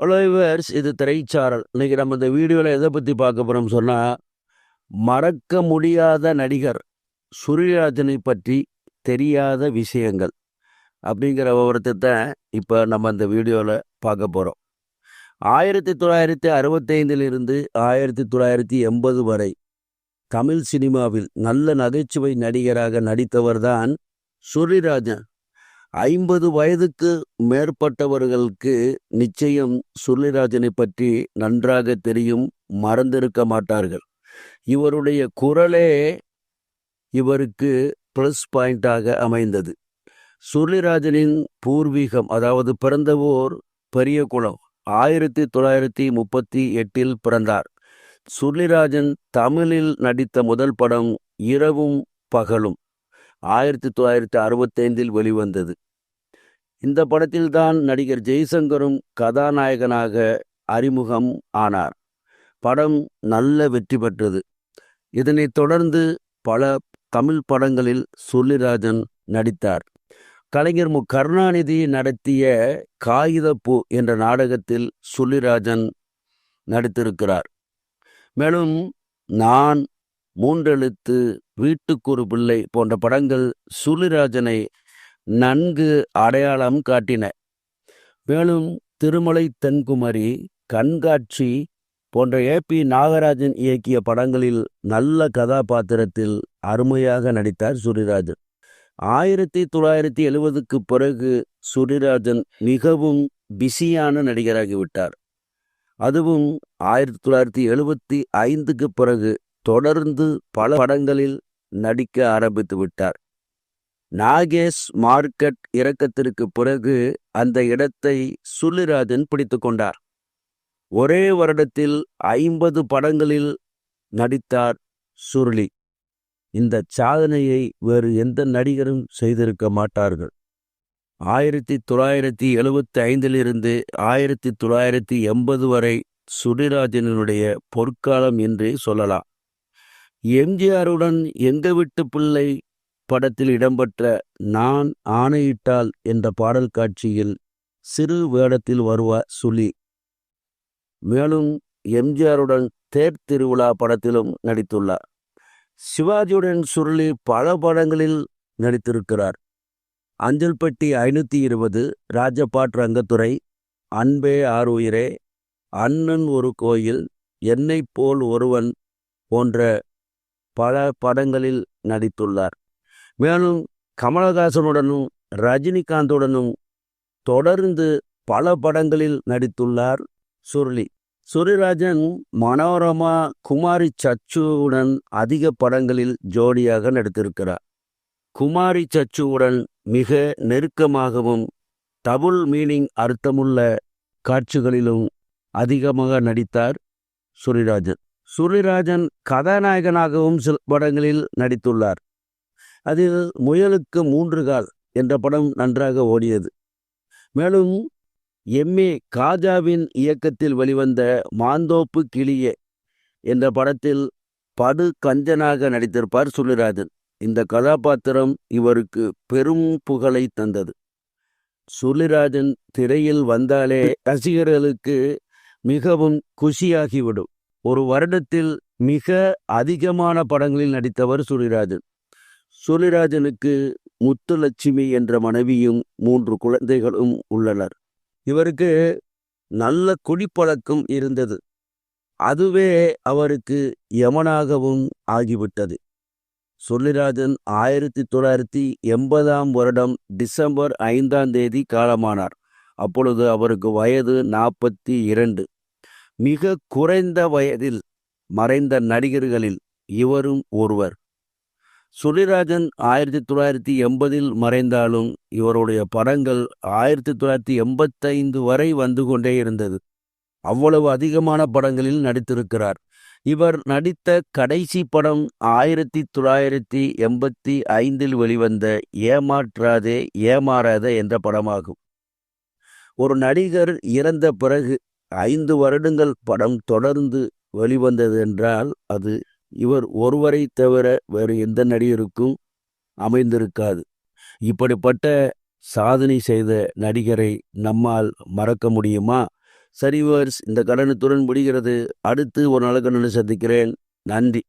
Hello இவர்ஸ் இது திரைச்சாரல். இன்னைக்கு நம்ம இந்த வீடியோவில் எதை பற்றி பார்க்க போகிறோம் சொன்னால் மறக்க முடியாத நடிகர் சூரியராஜனை பற்றி தெரியாத விஷயங்கள் அப்படிங்கிற விவரத்தை தான் இப்போ நம்ம இந்த வீடியோவில் பார்க்க போகிறோம் ஆயிரத்தி தொள்ளாயிரத்தி அறுபத்தைந்திலிருந்து ஆயிரத்தி தொள்ளாயிரத்தி எண்பது வரை தமிழ் சினிமாவில் நல்ல நகைச்சுவை நடிகராக நடித்தவர் தான் சூரியராஜன் ஐம்பது வயதுக்கு மேற்பட்டவர்களுக்கு நிச்சயம் சுருளிராஜனை பற்றி நன்றாக தெரியும் மறந்திருக்க மாட்டார்கள். இவருடைய குரலே இவருக்கு ப்ளஸ் பாயிண்டாக அமைந்தது. சுருளிராஜனின் பூர்வீகம் அதாவது பிறந்த ஊர் பெரியகுளம் ஆயிரத்தி தொள்ளாயிரத்தி முப்பத்தி எட்டில் பிறந்தார். சுருளிராஜன் தமிழில் நடித்த முதல் படம் இரவும் பகலும். ஆயிரத்தி தொள்ளாயிரத்தி அறுபத்தைந்தில் வெளிவந்தது. இந்த படத்தில்தான் நடிகர் ஜெய்சங்கரும் கதாநாயகனாக அறிமுகம் ஆனார். படம் நல்ல வெற்றி பெற்றது. இதனைத் தொடர்ந்து பல தமிழ் படங்களில் சொல்லிராஜன் நடித்தார். கலைஞர் மு. கருணாநிதி நடத்திய காகிதப்பூ என்ற நாடகத்தில் சொல்லிராஜன் நடித்திருக்கிறார். மேலும் நான் மூன்றெழுத்து வீட்டுக்கு பிள்ளை போன்ற படங்கள் சுழிராஜனை நன்கு அடையாளம் காட்டின. மேலும் திருமலை தென்குமரி கண்காட்சி போன்ற ஏ பி நாகராஜன் இயக்கிய படங்களில் நல்ல கதாபாத்திரத்தில் அருமையாக நடித்தார் சுரிராஜன் ஆயிரத்தி தொள்ளாயிரத்தி எழுபதுக்கு பிறகு சுரிராஜன் மிகவும் பிஸியான நடிகராகிவிட்டார் அதுவும் ஆயிரத்தி தொள்ளாயிரத்தி எழுபத்தி ஐந்துக்கு பிறகு தொடர்ந்து பல படங்களில் நடிக்க ஆரம்பித்து விட்டார். நாகேஷ் மார்க்கெட் இறக்கத்திற்கு பிறகு அந்த இடத்தை சுல்லிராஜன் பிடித்து கொண்டார். ஒரே வருடத்தில் ஐம்பது படங்களில் நடித்தார் சுருளி. இந்த சாதனையை வேறு எந்த நடிகரும் செய்திருக்க மாட்டார்கள். ஆயிரத்தி தொள்ளாயிரத்தி எழுபத்தி ஐந்திலிருந்து ஆயிரத்தி தொள்ளாயிரத்தி எண்பது வரை சுடிராஜனுடைய பொற்காலம் என்றே சொல்லலாம். எம்ஜிஆருடன் எங்க விட்டு பிள்ளை படத்தில் இடம்பெற்ற நான் ஆணையிட்டால் என்ற பாடல் காட்சியில் சிறு வேடத்தில் வருவார் சுலி. மேலும் எம்ஜிஆருடன் தேர் திருவிழா படத்திலும் நடித்துள்ளார். சிவாஜியுடன் சுருளி பல படங்களில் நடித்திருக்கிறார். அஞ்சல்பட்டி ஐநூற்றி இருபது ராஜபாட் ரங்கத்துறை அன்பே ஆறுயிரே அண்ணன் ஒரு கோயில் என்னை போல் ஒருவன் போன்ற பல படங்களில் நடித்துள்ளார். மேலும் கமலஹாசனுடனும் ரஜினிகாந்துடனும் தொடர்ந்து பல படங்களில் நடித்துள்ளார் சுருளி. சுரிராஜன் மனோரமா குமாரி சச்சுவுடன் அதிக படங்களில் ஜோடியாக நடித்திருக்கிறார். குமாரி சச்சுவுடன் மிக நெருக்கமாகவும் டபுள் மீனிங் அர்த்தமுள்ள காட்சிகளிலும் அதிகமாக நடித்தார் சுரிராஜன் சுருளிராஜன் கதாநாயகனாகவும் சில படங்களில் நடித்துள்ளார். அதில் முயலுக்கு மூன்று கால் என்ற படம் நன்றாக ஓடியது. மேலும் எம்ஏ காஜாவின் இயக்கத்தில் வெளிவந்த மாந்தோப்பு கிளியே என்ற படத்தில் படு கஞ்சனாக நடித்திருப்பார் சுள்ளிராஜன் இந்த கதாபாத்திரம் இவருக்கு பெரும் புகழை தந்தது. சுருளிராஜன் திரையில் வந்தாலே ரசிகர்களுக்கு மிகவும் குஷியாகிவிடும். ஒரு வருடத்தில் மிக அதிகமான படங்களில் நடித்தவர் சுள்ளிராஜன் சுள்ளிராஜனுக்கு முத்துலட்சுமி என்ற மனைவியும் மூன்று குழந்தைகளும் உள்ளனர். இவருக்கு நல்ல குடிப்பழக்கம் இருந்தது. அதுவே அவருக்கு யமனாகவும் ஆகிவிட்டது. சொல்லிராஜன் ஆயிரத்தி தொள்ளாயிரத்தி எண்பதாம் வருடம் டிசம்பர் ஐந்தாம் தேதி காலமானார். அப்பொழுது அவருக்கு வயது நாற்பத்தி இரண்டு. மிக குறைந்த வயதில் மறைந்த நடிகர்களில் இவரும் ஒருவர். சுரிராஜன் ஆயிரத்தி தொள்ளாயிரத்தி எண்பதில் மறைந்தாலும் இவருடைய படங்கள் ஆயிரத்தி தொள்ளாயிரத்தி எண்பத்தைந்து வரை வந்து கொண்டே இருந்தது. அவ்வளவு அதிகமான படங்களில் நடித்திருக்கிறார். இவர் நடித்த கடைசி படம் ஆயிரத்தி தொள்ளாயிரத்தி எண்பத்தி ஐந்தில் வெளிவந்த ஏமாற்றாதே ஏமாறாத என்ற படமாகும். ஒரு நடிகர் இறந்த பிறகு ஐந்து வருடங்கள் படம் தொடர்ந்து வெளிவந்தது என்றால் அது இவர் ஒருவரை தவிர வேறு எந்த நடிகருக்கும் அமைந்திருக்காது. இப்படிப்பட்ட சாதனை செய்த நடிகரை நம்மால் மறக்க முடியுமா? சரி இந்த கடனத்துடன் முடிகிறது. அடுத்து ஒரு நாளுக்கு நான் சந்திக்கிறேன். நன்றி.